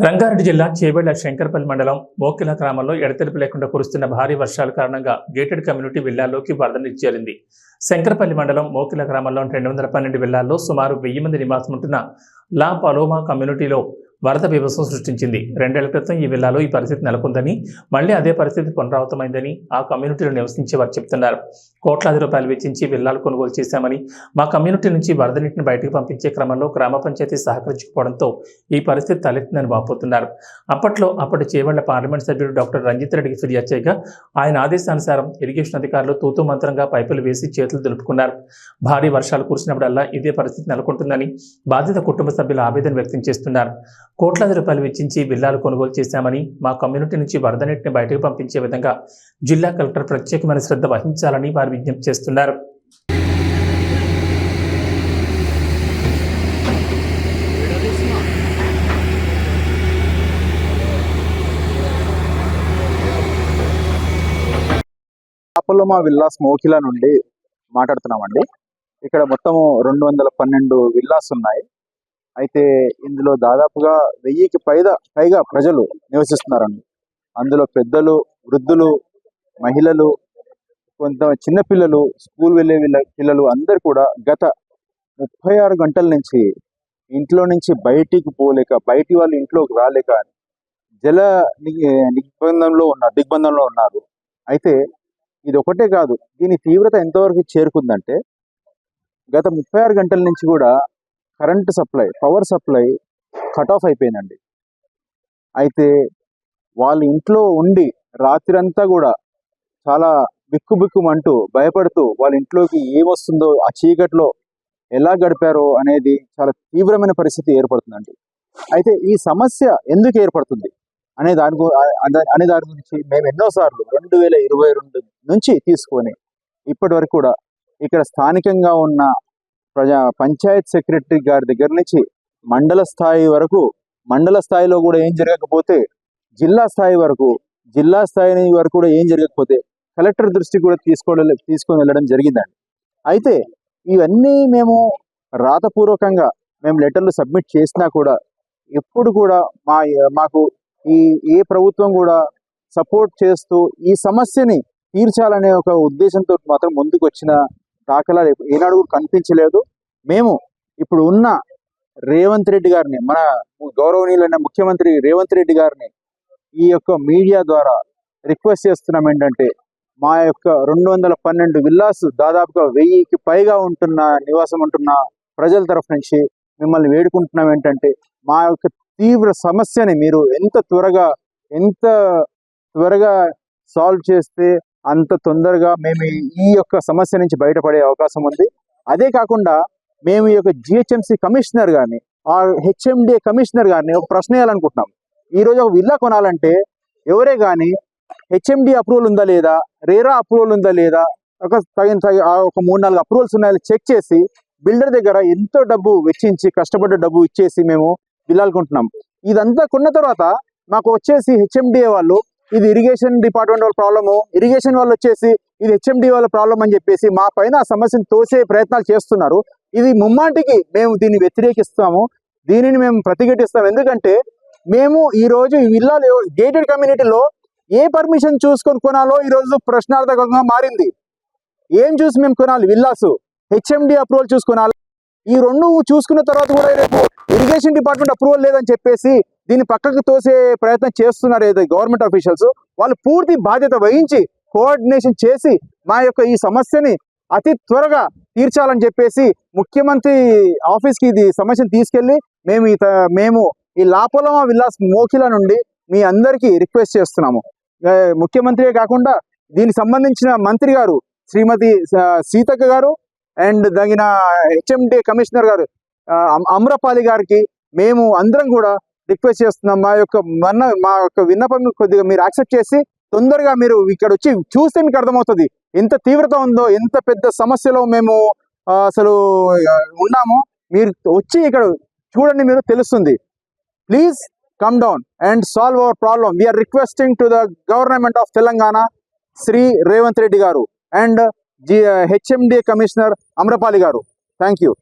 రంగారెడ్డి జిల్లా చేవెళ్ళ శంకర్పల్లి మండలం మోకిల గ్రామంలో ఎడతెరిపి లేకుండా కురుస్తున్న భారీ వర్షాల కారణంగా గేటెడ్ కమ్యూనిటీ విల్లాల్లోకి వరద చేరింది శంకర్పల్లి మండలం మోకిల గ్రామంలో రెండు వందల పన్నెండు విల్లాల్లో సుమారు వెయ్యి మంది నివాసం ఉంటున్న లా పలోమా కమ్యూనిటీలో వరద బీభత్సం సృష్టించింది. రెండేళ్ళ క్రితం ఈ విల్లాలో ఈ పరిస్థితి నెలకొందని మళ్ళీ అదే పరిస్థితి పునరావృతమైందని ఆ కమ్యూనిటీలో నివసించే వారు చెప్తున్నారు. కోట్లాది రూపాయలు వెచ్చించి విల్లాలు కొనుగోలు చేశామని మా కమ్యూనిటీ నుంచి వరద నీటిని బయటకు పంపించే క్రమంలో గ్రామ పంచాయతీ సహకరించకపోవడంతో ఈ పరిస్థితి తలెత్తిందని వాపోతున్నారు. అప్పట్లో అప్పటి చేవళ్ళ పార్లమెంట్ సభ్యుడు డాక్టర్ రంజిత్ రెడ్డికి ఫిర్యాదు చేయగా ఆయన ఆదేశానుసారం ఇరిగేషన్ అధికారులు తూతూ మంత్రంగా పైపులు వేసి చేతులు దులుపుకున్నారు. భారీ వర్షాలు కురిసినప్పుడల్లా ఇదే పరిస్థితి నెలకొంటుందని బాధిత కుటుంబ సభ్యులు ఆవేదన వ్యక్తం చేస్తున్నారు. కోట్లాది రూపాయలు వెచ్చించి విల్లాలు కొనుగోలు చేశామని మా కమ్యూనిటీ నుంచి వరద నీటిని బయటకు పంపించే విధంగా జిల్లా కలెక్టర్ ప్రత్యేకమైన శ్రద్ధ వహించాలని వారు విజ్ఞప్తి చేస్తున్నారు. అపోలోమా విల్లాస్ మోకిలా నుండి మాట్లాడుతున్నామండి. ఇక్కడ మొత్తము రెండు వందల పన్నెండు విల్లాస్ ఉన్నాయి. అయితే ఇందులో దాదాపుగా వెయ్యికి పైగా పైగా ప్రజలు నివసిస్తున్నారండి. అందులో పెద్దలు వృద్ధులు మహిళలు కొంత చిన్నపిల్లలు స్కూల్ వెళ్ళే పిల్లలు అందరు కూడా గత ముప్పై ఆరు గంటల నుంచి ఇంట్లో నుంచి బయటికి పోలేక బయటి వాళ్ళు ఇంట్లోకి రాలేక జల నిబంధంలో ఉన్న ఉన్నారు దిగ్బంధంలో ఉన్నారు. అయితే ఇది ఒకటే కాదు దీని తీవ్రత ఎంతవరకు చేరుకుందంటే గత ముప్పై ఆరు గంటల నుంచి కూడా current supply power supply cut off అయిపోయిందండి. అయితే వాళ్ళ ఇంట్లో ఉండి రాత్రంతా కూడా చాలా బిక్కుబిక్కుమంటూ భయపడుతూ వాళ్ళ ఇంట్లోకి ఏమొస్తుందో ఆ చీకట్లో ఎలా గడిపారో అనేది చాలా తీవ్రమైన పరిస్థితి ఏర్పడుతుందండి. అయితే ఈ సమస్య ఎందుకు ఏర్పడుతుంది? అనే దాని అనే దాని గురించి మేము ఎన్నోసార్లు రెండు వేల ఇరవై రెండు నుంచి తీసుకొని ఇప్పటి వరకు కూడా ఇక్కడ స్థానికంగా ఉన్న ప్రజా పంచాయత్ సెక్రటరీ గారి దగ్గర నుంచి మండల స్థాయి వరకు మండల స్థాయిలో కూడా ఏం జరగకపోతే జిల్లా స్థాయి వరకు జిల్లా స్థాయి వరకు కూడా ఏం జరగకపోతే కలెక్టర్ దృష్టి కూడా తీసుకోవడం తీసుకొని వెళ్ళడం జరిగిందండి. అయితే ఇవన్నీ మేము రాతపూర్వకంగా మేము లెటర్లు సబ్మిట్ చేసినా కూడా ఎప్పుడు కూడా మా మాకు ఈ ఏ ప్రభుత్వం కూడా సపోర్ట్ చేస్తూ ఈ సమస్యని తీర్చాలనే ఒక ఉద్దేశంతో మాత్రం ముందుకు వచ్చిన దాఖలా ఏనాడు కూడా కనిపించలేదు. మేము ఇప్పుడు ఉన్న రేవంత్ రెడ్డి గారిని మన గౌరవనీయులైన ముఖ్యమంత్రి రేవంత్ రెడ్డి గారిని ఈ యొక్క మీడియా ద్వారా రిక్వెస్ట్ చేస్తున్నాం ఏంటంటే మా యొక్క రెండు వందల పన్నెండు విల్లాస్ దాదాపుగా వెయ్యికి పైగా ఉంటున్న నివాసం ఉంటున్న ప్రజల తరఫు నుంచి మిమ్మల్ని వేడుకుంటున్నాం ఏంటంటే మా యొక్క తీవ్ర సమస్యని మీరు ఎంత త్వరగా ఎంత త్వరగా సాల్వ్ చేస్తే అంత తొందరగా మేము ఈ- యొక్క సమస్య నుంచి బయటపడే అవకాశం ఉంది. అదే కాకుండా మేము ఈ యొక్క జిహెచ్ఎంసి కమిషనర్ గారిని ఆ హెచ్ఎండి కమిషనర్ గారిని ఒక ప్రశ్న వేయాలనుకుంటున్నాం. ఈరోజు ఒక విల్లా కొనాలంటే ఎవరే కానీ హెచ్ఎండి అప్రూవల్ ఉందా లేదా రేరా అప్రూవల్ ఉందా లేదా ఒక తగిన ఆ ఒక మూడు నాలుగు అప్రూవల్స్ ఉన్నాయో చెక్ చేసి బిల్డర్ దగ్గర ఎంతో డబ్బు వెచ్చించి కష్టపడ్డ డబ్బు ఇచ్చేసి మేము విల్లాలు కొంటున్నాం ఇదంతా కొన్న తర్వాత మాకు వచ్చేసి హెచ్ఎండిఏ వాళ్ళు ఇది ఇరిగేషన్ డిపార్ట్మెంట్ వాళ్ళ ప్రాబ్లము ఇరిగేషన్ వాళ్ళు వచ్చేసి ఇది హెచ్ఎండి వాళ్ళ ప్రాబ్లం అని చెప్పేసి మా పైన ఆ సమస్యను తోసే ప్రయత్నాలు చేస్తున్నారు. ఇది ముమ్మాటికి మేము దీన్ని వ్యతిరేకిస్తాము. దీనిని మేము ప్రతిఘటిస్తాం ఎందుకంటే మేము ఈరోజు ఈ విల్లాలు గేటెడ్ కమ్యూనిటీలో ఏ పర్మిషన్ చూసుకొని కొనాలో ఈ రోజు ప్రశ్నార్థకంగా మారింది. ఏం చూసి మేము కొనాలి? విల్లాసు. హెచ్ఎండి అప్రూవల్ చూసుకొనాలి ఈ రెండు చూసుకున్న తర్వాత కూడా రేపు ఇరిగేషన్ డిపార్ట్మెంట్ అప్రూవల్ లేదని చెప్పేసి దీన్ని పక్కకు తోసే ప్రయత్నం చేస్తున్నారు ఏదో గవర్నమెంట్ అఫీషియల్స్ వాళ్ళు పూర్తి బాధ్యత వహించి కోఆర్డినేషన్ చేసి మా యొక్క ఈ సమస్యని అతి త్వరగా తీర్చాలని చెప్పేసి ముఖ్యమంత్రి ఆఫీస్కి ఇది సమస్యను తీసుకెళ్ళి మేము ఈ త- మేము ఈ లాపోలమా విల్లాస్ మోకిల నుండి మీ అందరికీ రిక్వెస్ట్ చేస్తున్నాము. ముఖ్యమంత్రియే కాకుండా దీనికి సంబంధించిన మంత్రి గారు శ్రీమతి సీతక్క గారు అండ్ తగిన హెచ్ఎండి కమిషనర్ గారు అమ్- అమ్రపాలి గారికి మేము అందరం కూడా రిక్వెస్ట్ చేస్తున్నాం. మా యొక్క మన్న మా యొక్క విన్నపం కొద్దిగా మీరు యాక్సెప్ట్ చేసి తొందరగా మీరు ఇక్కడ వచ్చి చూస్తే మీకు అర్థమవుతుంది. ఎంత తీవ్రత ఉందో ఎంత పెద్ద సమస్యలో మేము అసలు ఉన్నామో మీరు వచ్చి ఇక్కడ చూడండి మీరు తెలుస్తుంది. Please come down and solve our problem we're requesting to the government of Telangana Shri Revanth Reddy garu and G HMD commissioner Amrapali garu. Thank you